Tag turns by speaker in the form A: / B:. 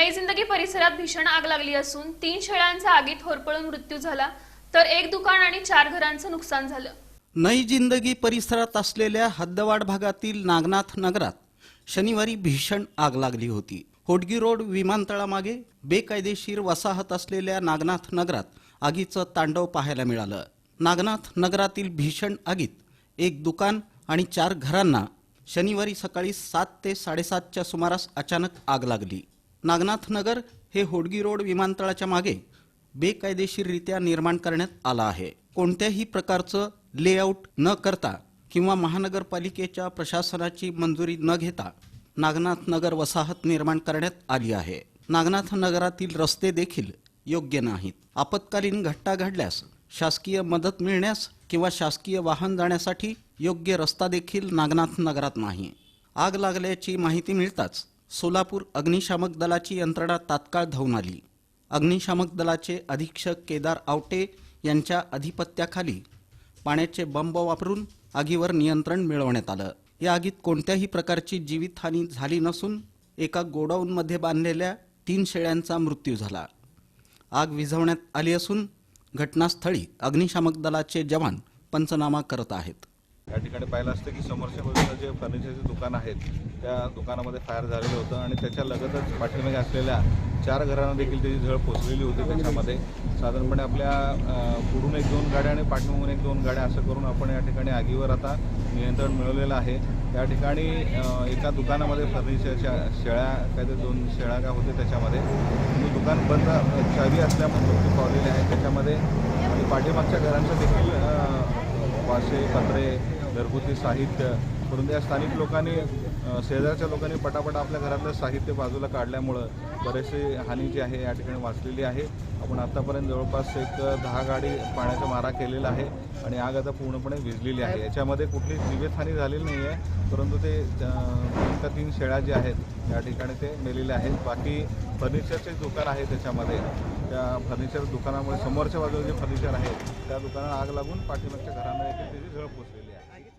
A: परिसरात भीषण आग लागली असून तीन शेळ्यांचा आगीत होरपळून मृत्यू झाला तर एक दुकान आणि चार घरांचं नुकसान झालं.
B: नई जिंदगी परिसरात असलेल्या हद्दवाड भागातील नागनाथ नगरात शनिवारी भीषण आग लागली होती. होडगी रोड विमानतळामागे बेकायदेशीर वसाहत असलेल्या नागनाथ नगरात आगीचं तांडव पाहायला मिळालं. नागनाथ नगरातील भीषण आगीत एक दुकान आणि चार घरांना शनिवारी सकाळी सात ते साडेसातच्या सुमारास अचानक आग लागली. नागनाथ नगर हे होडगी रोड विमानतळाच्या मागे बेकायदेशीररित्या निर्माण करण्यात आलं आहे. कोणत्याही प्रकारचं लेआउट न करता किंवा महानगरपालिकेच्या प्रशासनाची मंजुरी न घेता नागनाथ नगर वसाहत निर्माण करण्यात आली आहे. नागनाथ नगरातील रस्ते देखील योग्य नाहीत. आपत्कालीन घटना घडल्यास शासकीय मदत मिळण्यास किंवा शासकीय वाहन जाण्यासाठी योग्य रस्ता देखील नागनाथ नगरात नाही. आग लागल्याची माहिती मिळताच सोलापूर अग्निशामक दलाची यंत्रणा तात्काळ धावून आली. अग्निशामक दलाचे अधीक्षक केदार आवटे यांच्या अधिपत्याखाली पाण्याचे बंब वापरून आगीवर नियंत्रण मिळवण्यात आलं. या आगीत कोणत्याही प्रकारची जीवितहानी झाली नसून एका गोडाऊनमध्ये बांधलेल्या तीन शेळ्यांचा मृत्यू झाला. आग विझवण्यात आली असून घटनास्थळी अग्निशामक दलाचे जवान पंचनामा करत आहेत.
C: या ठिकाणी पाहिलं असतं की समोरच्या बाजूला जे फर्निचरचे दुकान आहेत त्या दुकानामध्ये फायर झालेलं होतं आणि त्याच्या लगतच पाठीमागे असलेल्या चार घरांना देखील त्याची झळ पोचलेली होती. त्याच्यामध्ये साधारणपणे आपल्या पुढून एक दोन गाड्या आणि पाठीमागून एक दोन गाड्या असं करून आपण या ठिकाणी आगीवर आता नियंत्रण मिळवलेलं आहे. त्या ठिकाणी एका दुकानामध्ये फर्निचरच्या शेळ्या काय ते दोन शेळ्या काय होते त्याच्यामध्ये. दुकान बंद चावी असल्यामुळे मृत्यू पावलेले आहे. त्याच्यामध्ये आणि पाठीमागच्या घरांचं देखील वासे पत्रे घरगुती साहित्य परंतु या स्थानिक लोकांनी शेजारच्या लोकांनी पटापट आपल्या घरातलं साहित्य बाजूला काढल्यामुळं बरेचसे हानी जी आहे या ठिकाणी वाचलेली आहे. आपण आत्तापर्यंत जवळपास एक दहा गाडी पाण्याचा मारा केलेला आहे आणि आग आता पूर्णपणे विजलेली आहे. याच्यामध्ये कुठली जीवितहानी झालेली नाही आहे परंतु ते त्या दोन तीन शेळ्या ज्या आहेत या ठिकाणी ते मेलेले आहेत. बाकी फर्निचरचे दुकान आहे त्याच्यामध्ये. त्या फर्निचर दुकानामुळे समोरच्या बाजूला जे फर्निचर आहे त्या दुकानाला आग लागून पाठीमागच्या घरांना देखील त्याची झळ पोचलेली आहे.